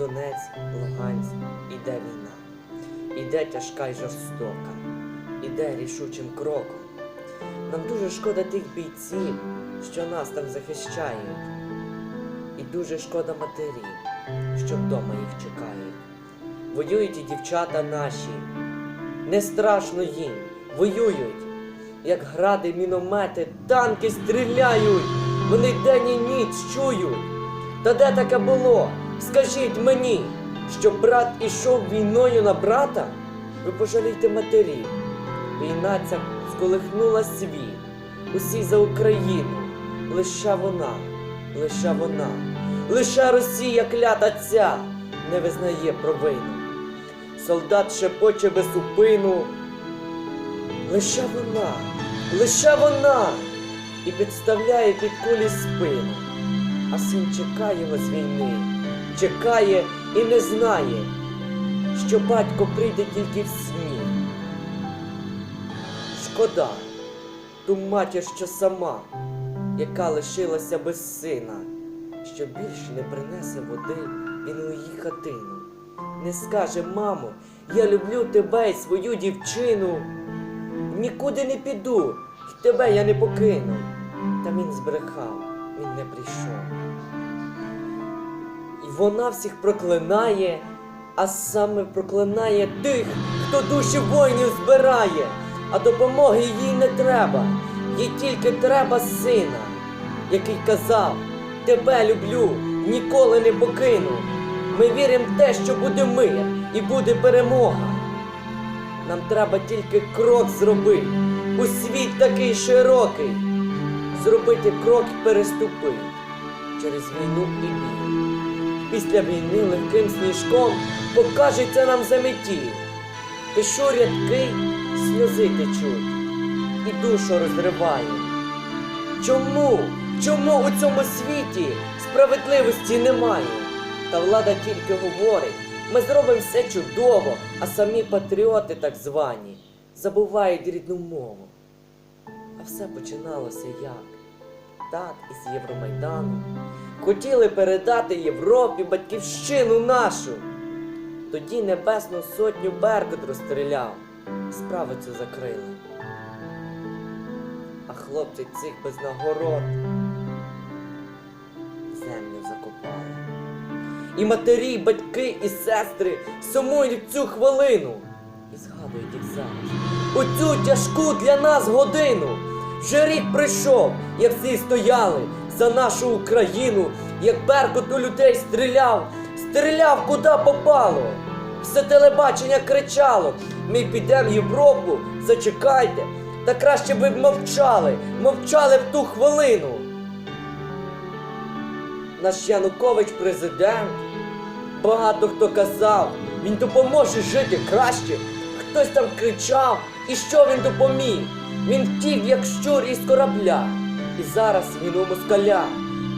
Донець, Луганськ, іде війна. Іде тяжка й жорстока, іде рішучим кроком. Нам дуже шкода тих бійців, що нас там захищають. І дуже шкода матерів, що вдома їх чекають. Воюють і дівчата наші. Не страшно їм, воюють, як гради, міномети, танки стріляють. Вони день і ніч чують. Та де таке було? Скажіть мені, що брат ішов війною на брата? Ви пожалійте матерів. Війна ця сколихнула світ. Усі за Україну. Лише вона, лише вона, лише Росія клята ця не визнає провину. Солдат шепоче без упину. Лише вона, лише вона і підставляє під кулі спину. А син чекає його з війни, чекає і не знає, що батько прийде тільки в сні. Шкода, ту матір, що сама, яка лишилася без сина, що більше не принесе води він у її хатину. Не скаже, мамо, я люблю тебе і свою дівчину. Нікуди не піду, і тебе я не покину. Та він збрехав, він не прийшов. Вона всіх проклинає, а саме проклинає тих, хто душі воїнів збирає, а допомоги їй не треба, їй тільки треба сина, який казав, тебе люблю, ніколи не покину. Ми віримо в те, що буде мир і буде перемога. Нам треба тільки крок зробити. У світ такий широкий. Зробити крок і переступити через війну і біль. Після війни легким сніжком покажеться нам заметі. Пишу рядки, сльози течуть, і душу розриває. Чому? Чому у цьому світі справедливості немає? Та влада тільки говорить, ми зробимо все чудово, а самі патріоти так звані забувають рідну мову. А все починалося як? Так, із Євромайдану. Хотіли передати Європі батьківщину нашу. Тоді Небесну сотню Беркут розстріляв, справу цю закрили. А хлопці цих без нагород землю закопали. І матері, батьки, і сестри сумують цю хвилину і згадують їх зараз. У цю тяжку для нас годину. Вже рік прийшов, як всі стояли за нашу Україну, як Беркут у людей стріляв, стріляв куди попало. Все телебачення кричало: ми підемо в Європу, зачекайте, та краще ви мовчали, мовчали в ту хвилину. Наш Янукович президент. Багато хто казав, він допоможе жити краще. Хтось там кричав, і що він допоміг? Він втік, як щур із корабля. І зараз він у москаля.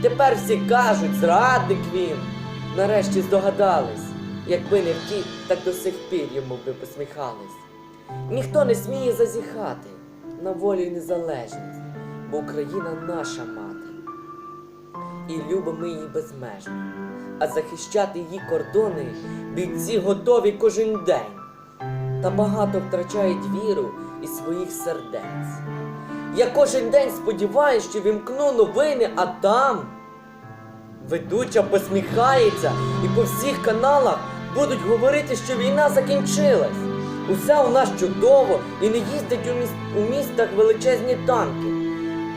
Тепер всі кажуть, зрадник він. Нарешті здогадались, якби не втік, так до сих пір йому би посміхались. Ніхто не сміє зазіхати на волю і незалежність, бо Україна наша мати і любимо її безмежно. А захищати її кордони бійці готові кожен день. Та багато втрачають віру і своїх сердець. Я кожен день сподіваюся, що вімкну новини, а там ведуча посміхається, і по всіх каналах будуть говорити, що війна закінчилась. Усе у нас чудово і не їздять у, міс- у містах величезні танки.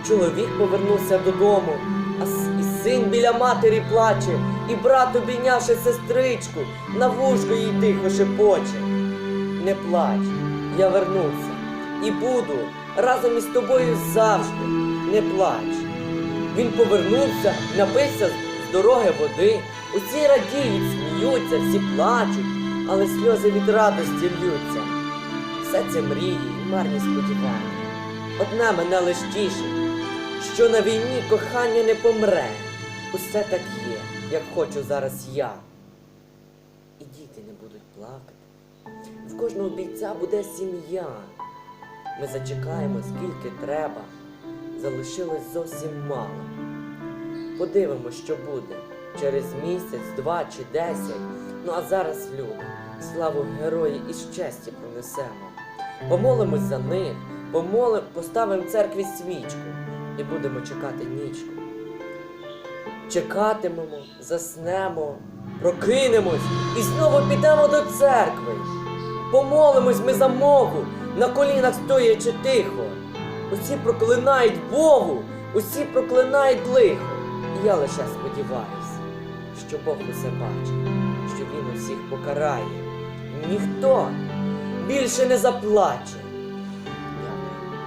Чоловік повернувся додому, а с- і син біля матері плаче, і брат обійнявши сестричку, на вушко їй тихо шепоче. Не плач, я вернуся і буду разом із тобою завжди. Не плач. Він повернувся, напився з дороги води. Усі радіють, сміються, всі плачуть, але сльози від радості ллються. Все це мрії і марні сподівання. Одна мене лиш тішить, що на війні кохання не помре. Усе так є, як хочу зараз я. І діти не будуть плакати. В кожного бійця буде сім'я. Ми зачекаємо, скільки треба. Залишилось зовсім мало. Подивимось, що буде. через місяць, два чи десять. Ну а зараз, люди, славу герої із честі пронесемо. Помолимось за них, помолим, поставимо церкві свічку і будемо чекати нічку. Чекатимемо, заснемо, прокинемось і знову підемо до церкви. Помолимось ми за мову, на колінах стоячи тихо. Усі проклинають Богу, усі проклинають лихо. І я лише сподіваюся, що Бог усе бачить, що Він усіх покарає. Ніхто більше не заплаче.